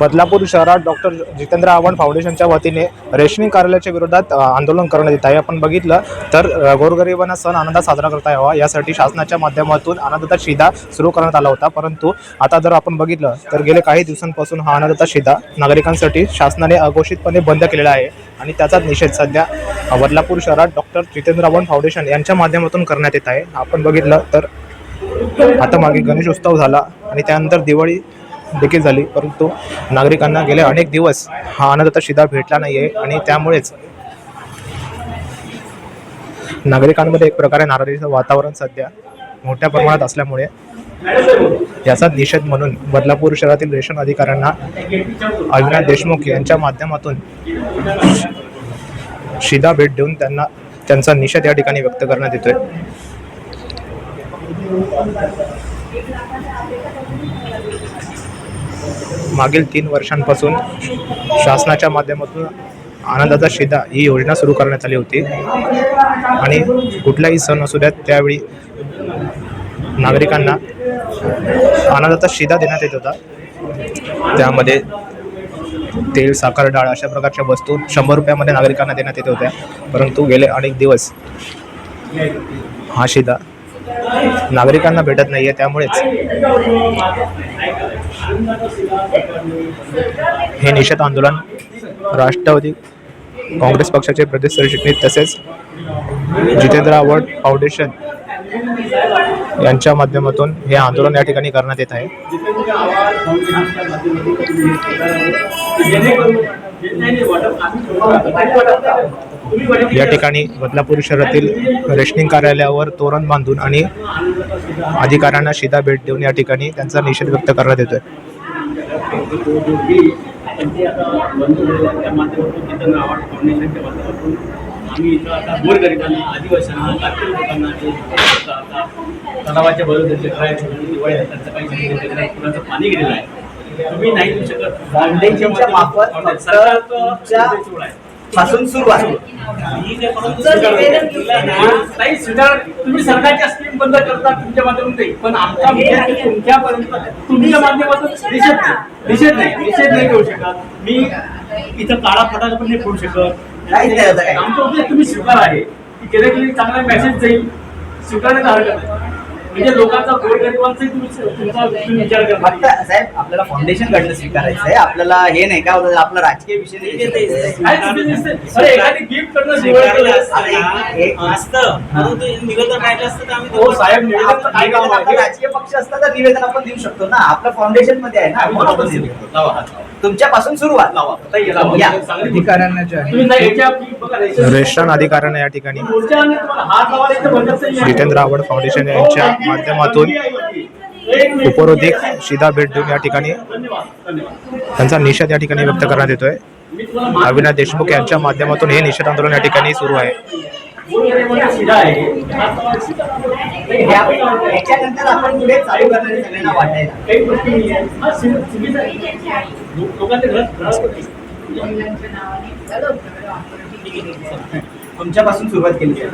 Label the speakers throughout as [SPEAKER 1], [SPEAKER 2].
[SPEAKER 1] बदलापूर शहरात डॉक्टर जितेंद्र आव्हाड फाउंडेशनच्या वतीने रेशनिंग कार्यालयाच्या विरोधात आंदोलन करण्यात येत आहे. आपण बघितलं तर गोरगरिबांना सण आनंदात साजरा करता यावा. यासाठी शासनाच्या माध्यमातून आनंदता शिदा सुरू करण्यात आला होता. परंतु आता जर आपण बघितलं तर गेले काही दिवसांपासून हा आनंदता शिदा नागरिकांसाठी शासनाने अघोषितपणे बंद केलेला आहे. आणि त्याचाच निषेध सध्या बदलापूर शहरात डॉक्टर जितेंद्र आव्हाड फाउंडेशन यांच्या माध्यमातून करण्यात येत आहे. आपण बघितलं तर आता मागे गणेश उत्सव झाला आणि त्यानंतर दिवाळी देखील झाली. परंतु नागरिकांना गेले अनेक दिवस हा आनंदाचा शिदा भेटला नाही आहे आणि त्यामुळेच नागरिकांमध्ये एक प्रकारे नाराजीचं वातावरण सध्या मोठ्या प्रमाणात असल्यामुळे याचा निषेध म्हणून बदलापूर शहरातील रेशन अधिकाऱ्यांना अविनाश देशमुख यांच्या माध्यमातून शिदा भेट देऊन त्यांना त्यांचा निषेध या ठिकाणी व्यक्त करण्यात येतोय. मागील तीन वर्षांपासून शासनाच्या माध्यमातून आनंदाचा शिदा ही योजना सुरू करण्यात आली होती. आणि कुठलाही सण असू द्यात त्यावेळी नागरिकांना आनंदाचा शिदा देण्यात येत होता. त्यामध्ये तेल साखर डाळ अशा प्रकारच्या वस्तू शंभर रुपयामध्ये नागरिकांना देण्यात येत होत्या. परंतु गेले अनेक दिवस हा शिदा नागरिकांना भेटत नाही आहे त्यामुळेच हे निषेध आंदोलन राष्ट्रवादी काँग्रेस पक्षाचे प्रदेश सरचिटणीस तसेच जितेंद्र आवड फाउंडेशन यांच्या माध्यमातून हे आंदोलन या ठिकाणी करण्यात येत आहे. या ठिकाणी बदलापूर शहरातील रेशनिंग कार्यालयावर तोरण बांधून आणि अधिकाऱ्यांना शिदा भेट देऊन या ठिकाणी त्यांचा निषेध व्यक्त करण्यात येतोय.
[SPEAKER 2] आम्ही इथं आता गोरगरिबांना आदिवासींना लाखो लोकांना तलावाच्या बरोबर काय दिवाळी आहे, त्यांचं काही सांगितलं त्याच्यात पुराचं पाणी गेलेलं आहे. तुम्ही नाही देऊ शकत.
[SPEAKER 3] पासून सुरुवात
[SPEAKER 2] करतो. नाही स्वीकार तुम्ही सरकारच्या स्कीम बंद करता तुमच्या माध्यमातून नाही पण आमच्या विद्यार्थी तुमच्यापर्यंत तुमच्या माध्यमातून निषेध नाही. निषेध नाही. निषेध नाही करू शकत. मी इथं काळा फटाका पण नाही फोडू शकत. आमचं उद्देश तुम्ही स्वीकार आहे. की जेणेकरून चांगला मेसेज जाईल. स्वीकारण्याचा हरकत नाही म्हणजे लोकांचा
[SPEAKER 3] साहेब आपल्याला फाउंडेशन कडनं स्वीकारायचं आहे आपल्याला हे नाही का होतं, आपला राजकीय विषय
[SPEAKER 2] हो.
[SPEAKER 3] राजकीय पक्ष असता तर निवेदन आपण देऊ शकतो ना. आपलं फाउंडेशनमध्ये आहे ना आपण तुमच्यापासून सुरुवात
[SPEAKER 2] हे.
[SPEAKER 3] या.
[SPEAKER 1] अधिकाऱ्यांना जे आहे. अधिकाऱ्यांना या ठिकाणी. जितेंद्र आव्हाड फाउंडेशन यांच्या माध्यमातून
[SPEAKER 2] एक मिनिट.
[SPEAKER 1] उपरोधिक शिदा भेट देऊन या ठिकाणी त्यांचा निषेध या ठिकाणी व्यक्त करण्यात येतोय. अविनाश देशमुख यांच्या माध्यमातून हे निषेध आंदोलन या ठिकाणी सुरू आहे.
[SPEAKER 2] शिधा शिधा.
[SPEAKER 3] याच्यानंतर आपण पुढे चालू करणार सगळ्यांना वाटायला. तुमच्यापासून सुरुवात केली. आहे.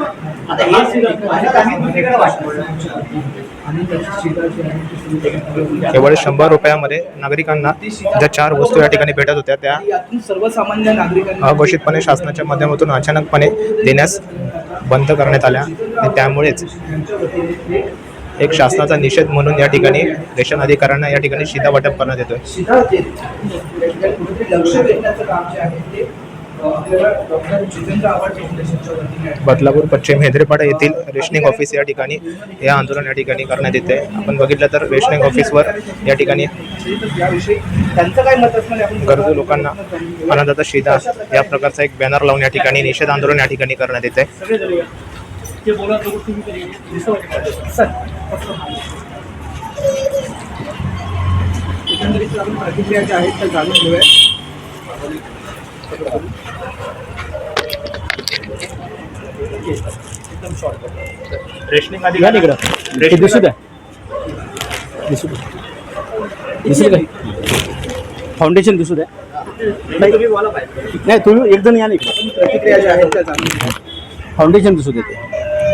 [SPEAKER 3] आता हे
[SPEAKER 1] केवळ शंभर रुपयामध्ये नागरिकांना ज्या चार वस्तू या ठिकाणी भेटत होत्या त्या
[SPEAKER 4] सर्वसामान्य नागरिकांना
[SPEAKER 1] अघोषितपणे शासनाच्या माध्यमातून अचानकपणे देण्यास बंद करण्यात आल्या. आणि त्यामुळेच एक शासनाचा निषेध म्हणून या ठिकाणी रेशन अधिकाऱ्यांना या ठिकाणी शिदा वाटप करण्यात येतोय.
[SPEAKER 4] सीधा जे कुठेतरी लक्ष देण्याचं काम जे आहे ते अ, आपल्याला डॉक्टर जितेंद्र आव्हाड फाउंडेशनच्या वतीने आहे.
[SPEAKER 1] बदलापूर पश्चिम हेदरेपाडा येथील रेशनिंग ऑफिस या ठिकाणी हे आंदोलन या ठिकाणी करण्यात येते आपण बघितलं तर रेशनिंग ऑफिसवर या ठिकाणी
[SPEAKER 4] आपण
[SPEAKER 1] गरजू लोकांना आनंदाचा शिदा या प्रकारचा एक बॅनर लावून या ठिकाणी निषेध आंदोलन या ठिकाणी करण्यात येते
[SPEAKER 2] बोलत होते तुम्ही दिसतं
[SPEAKER 4] एकंदरीत प्रतिक्रिया ज्या आहेत त्या जाणून घेऊया.
[SPEAKER 1] रेशनिंग
[SPEAKER 4] दिसू द्या. दिसू द्या. दिसू द्या. फाउंडेशन दिसू द्या. नाही तुम्ही एक जण या नाही प्रतिक्रिया ज्या आहेत त्या जाणून फाउंडेशन दिसू देते.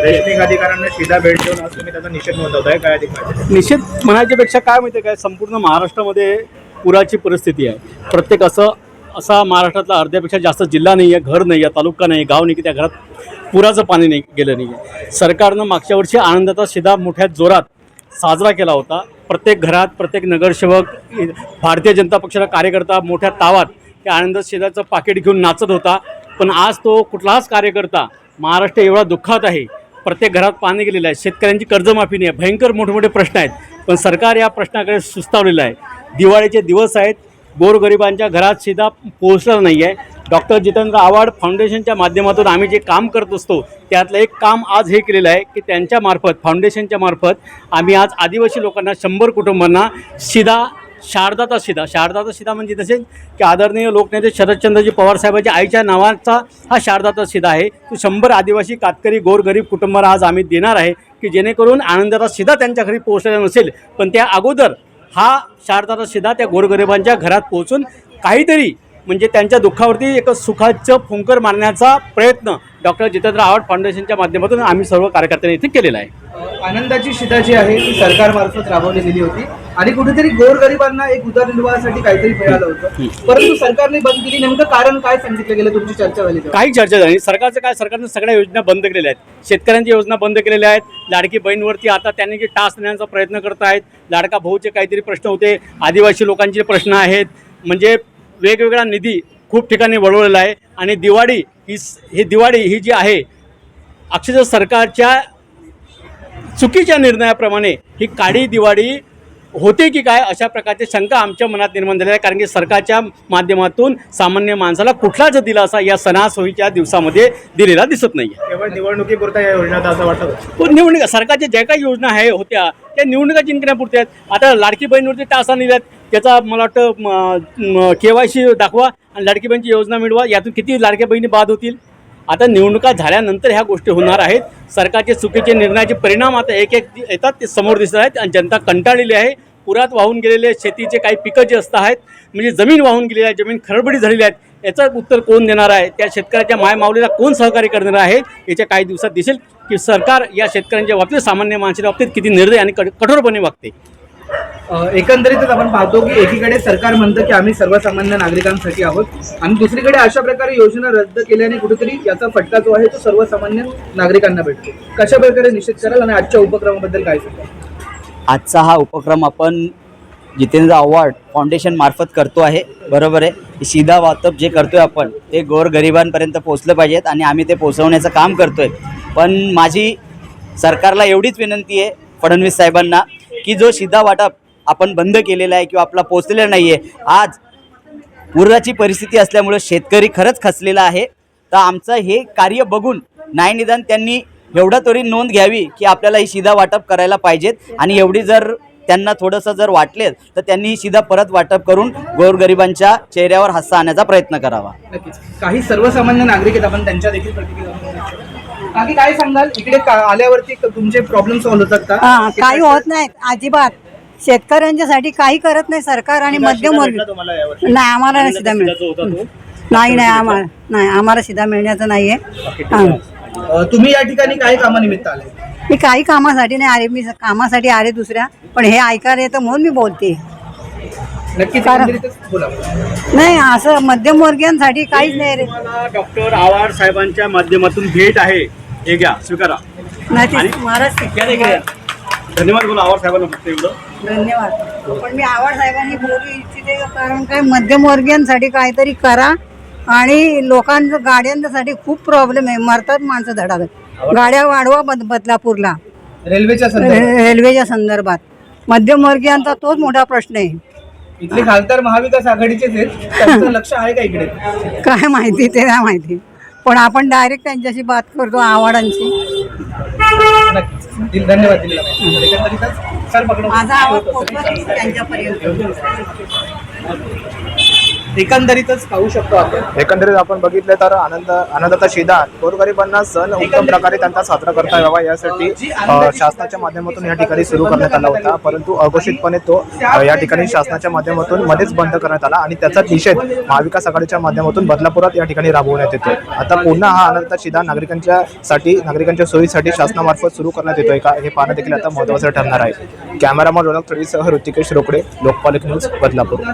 [SPEAKER 1] रेशनिंग अधिकाऱ्यांना सीधा भेट देऊन आज तुम्ही त्याचा निषेध नोंदवताय काय अधिक
[SPEAKER 5] निषेध म्हणायच्यापेक्षा काय माहिती काय? संपूर्ण महाराष्ट्रामध्ये
[SPEAKER 2] पुराची परिस्थिती आहे. प्रत्येक असं असा महाराष्ट्रातला अर्ध्यापेक्षा जास्त जिल्हा नाही आहे घर नाही आहे तालुका नाही गाव नाही की त्या घरात पुराचं पाणी नाही गेलं नाही आहे सरकारनं मागच्या वर्षी आनंदाचा शिदा मोठ्या जोरात साजरा केला होता. प्रत्येक घरात प्रत्येक नगरसेवक भारतीय जनता पक्षाचा कार्यकर्ता मोठ्या तावात त्या आनंद शिदाचं पाकिट घेऊन नाचत होता. पण आज तो कुठलाच कार्यकर्ता महाराष्ट्र एवढा दुःखात आहे प्रत्येक घरात पाणी गेलेलं आहे. शेतकऱ्यांची कर्जमाफी नाही आहे. भयंकर मोठमोठे प्रश्न आहेत. पण सरकार या प्रश्नाकडे सुस्तावलेलं आहे. दिवाळीचे दिवस आहेत. गोरगरिबांच्या घरात सीधा पोहोचला नाही आहे. डॉक्टर जितेंद्र आव्हाड फाउंडेशनच्या माध्यमातून आम्ही जे काम करत असतो त्यातलं एक काम आज हे केलेलं आहे की त्यांच्या मार्फत फाउंडेशनच्या मार्फत आम्ही आज आदिवासी लोकांना शंभर कुटुंबांना सीधा शारदाचा शिदा. शारदाचा शिदा म्हणजे तसेच की आदरणीय लोकनेते शरदचंद्रजी पवार साहेबांच्या आईच्या नावाचा हा शारदाचा शिदा आहे. तो शंभर आदिवासी कातकरी गोरगरीब कुटुंबाला आज आम्ही देणार आहे की जेणेकरून आनंदाचा शिदा त्यांच्या घरी पोहोचलेला नसेल पण त्या अगोदर हा शारदाचा शिदा त्या गोरगरिबांच्या घरात पोहोचून काहीतरी म्हणजे त्यांच्या दुःखावरती एक सुखाचं फुंकर मारण्याचा प्रयत्न डॉक्टर जितेंद्र आव्हाड फाउंडेशनच्या माध्यमातून आम्ही सर्व कार्यकर्त्यांनी इथे केलेला आहे.
[SPEAKER 4] आनंदाची शिदा जी आहे ती सरकारमार्फत राबवली गेली होती. आणि कुठेतरी गोरगरिबांना एक उदरनिर्वाहासाठी काहीतरी मिळालं होतं. परंतु सरकारने बंद केली. नेमकं कारण काय सांगितलं गेलं? तुमची चर्चा झाली?
[SPEAKER 2] काही चर्चा झाली सरकारचं काय? सरकारनं सगळ्या योजना बंद केलेल्या आहेत. शेतकऱ्यांच्या योजना बंद केलेल्या आहेत. लाडकी बहीणवरती आता त्यांनी जे टास्क देण्याचा प्रयत्न करत आहेत. लाडका भाऊचे काहीतरी प्रश्न होते. आदिवासी लोकांचे प्रश्न आहेत. म्हणजे वेगवेगळा निधी खूप ठिकाणी वळवलेला आहे. आणि दिवाळी ही ही दिवाळी ही जी आहे अक्षरशः सरकारच्या चुकीच्या निर्णयाप्रमाणे ही काळी दिवाळी होते की काय अशा प्रकारची शंका आमच्या मनात निर्माण झालेली आहे कारण की सरकारच्या माध्यमातून सामान्य माणसाला कुठलाच दिलासा या सणासोयीच्या दिवसामध्ये दिलेला दिसत नाही आहे
[SPEAKER 1] केवळ निवडणुकीपुरता या योजनेत असं वाटतं
[SPEAKER 2] पण निवडणुका सरकारच्या ज्या काही योजना आहे होत्या त्या निवडणुका जिंकण्यापुरत्या आहेत. आता लाडकी बहीणवरती टासा निघाल्यात. त्याचा मला वाटतं के वाय सी दाखवा. आणि लाडकी बहिणीची योजना मिळवा यातून किती लाडक्या बहिणी बाद होतील? आता निवडणुका झाल्यानंतर ह्या गोष्टी होणार आहेत. सरकारचे चुकीचे निर्णयाचे परिणाम आता एक एक येतात ते समोर दिसत आहेत आणि जनता कंटाळलेली आहे. पुरात वाहून गेलेले शेतीचे काही पिकं जे असत आहेत म्हणजे जमीन वाहून गेलेली आहे जमीन खरबडी झालेली आहेत याचं उत्तर कोण देणार आहे? त्या शेतकऱ्याच्या मायमावलीला कोण सहकार्य करणार आहे? याच्या काही दिवसात दिसेल की सरकार या शेतकऱ्यांच्या बाबतीत सामान्य माणसाच्या बाबतीत किती निर्दय आणि कठोरपणे वागते.
[SPEAKER 4] एकंदरीतच आपण पाहतो की एकीकडे सरकार म्हणतं की आम्ही सर्वसामान्य नागरिकांसाठी आहोत आणि दुसरीकडे अशा प्रकारे योजना रद्द केल्याने कुठेतरी याचा फटका जो आहे तो सर्वसामान्य नागरिकांना भेटतो. कशा प्रकारे निषेध कराल आणि आजच्या उपक्रमाबद्दल काय सांगा
[SPEAKER 3] आजचा हा उपक्रम आपण जितेंद्र अवॉर्ड फाउंडेशन मार्फत करतो आहे. बरोबर आहे. सीधा वाटप जे करतोय आपण ते गोरगरिबांपर्यंत पोचलं पाहिजेत आणि आम्ही ते पोचवण्याचं काम करतोय. पण माझी सरकारला एवढीच विनंती आहे फडणवीस साहेबांना की जो शिधा वाटप आपण बंद केलेला आहे किंवा आपला पोचलेला नाही आहे आज पुराची परिस्थिती असल्यामुळं शेतकरी खरंच खचलेला आहे. तर आमचं हे कार्य बघून नाही निदान त्यांनी एवढं तरी नोंद घ्यावी की आपल्याला ही शिधा वाटप करायला पाहिजेत. आणि एवढी जर त्यांना थोडंसं जर वाटले तर त्यांनी ही शिधा परत वाटप करून गोरगरिबांच्या चेहऱ्यावर हस्सा आणण्याचा प्रयत्न करावा.
[SPEAKER 4] नक्कीच. काही सर्वसामान्य नागरिक आहेत आपण त्यांच्या देखील प्रतिक्रिया काकी काय सांगाल? इकडे का- आल्यावरती क- तुमचे प्रॉब्लेम सॉल्व्ह होतात का?
[SPEAKER 6] हा काही होत नाहीत अजिबात. शेतकऱ्यांच्यासाठी काही करत नाही सरकार आणि मध्यमवर्ग नाही आम्हाला नाही सीधा मिळत. नाही नाही आम्हाला नाही आम्हाला सीधा मिळण्याचं नाहीये. हा.
[SPEAKER 4] अ, तुम्ही या ठिकाणी काय कामानिमित्त आले?
[SPEAKER 6] मी काही कामासाठी नाही आले मी कामासाठी आले दुसऱ्या. पण हे ऐकायला येतं म्हणून मी बोलते.
[SPEAKER 4] नक्कीच
[SPEAKER 6] कारण-
[SPEAKER 4] एकंदरीतच बोला.
[SPEAKER 6] नाही असं मध्यमवर्गीयांसाठी काहीच नाही रे.
[SPEAKER 2] तुम्हाला डॉक्टर आव्हाड साहेबांच्या माध्यमातून भेट आहे. हे घ्या स्वीकारा. आणि-
[SPEAKER 6] महाराज
[SPEAKER 2] घ्या रे, घ्या. धन्यवाद बोला आव्हाड साहेबांना फक्त एवढं.
[SPEAKER 6] धन्यवाद. पण मी आवड साहेबांनी बोलू इच्छिते कारण काय मध्यमवर्गीयांसाठी काहीतरी करा आणि लोकांचं गाड्यांसाठी खूप प्रॉब्लेम आहे. मरतात माणसं धडाधड. गाड्या वाढवा बद बदलापूरला.
[SPEAKER 4] रेल्वेच्या संदर्भात.
[SPEAKER 6] रे- रेल्वेच्या संदर्भात. मध्यमवर्गीयांचा तोच मोठा प्रश्न आहे.
[SPEAKER 4] इथले खासदार महाविकास आघाडीचेच आहेत. त्यांचं लक्ष आहे का इकडे?
[SPEAKER 6] काय माहिती ते नाही माहिती. पण आपण डायरेक्ट त्यांच्याशी बात करतो आव्हाडांची
[SPEAKER 4] नक्कीच. धन्यवाद दिलेला माहितीबद्दल. एकंदरीतच सर पकडा
[SPEAKER 6] माझा आवाज पोहोचला त्यांच्यापर्यंत.
[SPEAKER 4] एकंदरीतच पाहू शकतो आपण.
[SPEAKER 1] एकंदरीत आपण बघितले तर आनंद आनंदाचा शिदा गोरगरिबांना सण उत्तम प्रकारे त्यांचा साजरा करता यावा यासाठी शासनाच्या माध्यमातून या ठिकाणी सुरू करण्यात आला होता. परंतु अघोषितपणे तो या ठिकाणी शासनाच्या माध्यमातून मध्येच बंद करण्यात आला आणि त्याचा निषेध महाविकास आघाडीच्या माध्यमातून बदलापुरात या ठिकाणी राबवण्यात येतो. आता पुन्हा हा आनंदाचा शिदा नागरिकांच्या साठी नागरिकांच्या सोयीसाठी शासनामार्फत सुरू करण्यात येतोय का हे पाहणं देखील आता महत्त्वाचं ठरणार आहे. कॅमेरामन रोनक थोडीसह ऋतिकेश रोकडे लोकपाल न्यूज बदलापूर.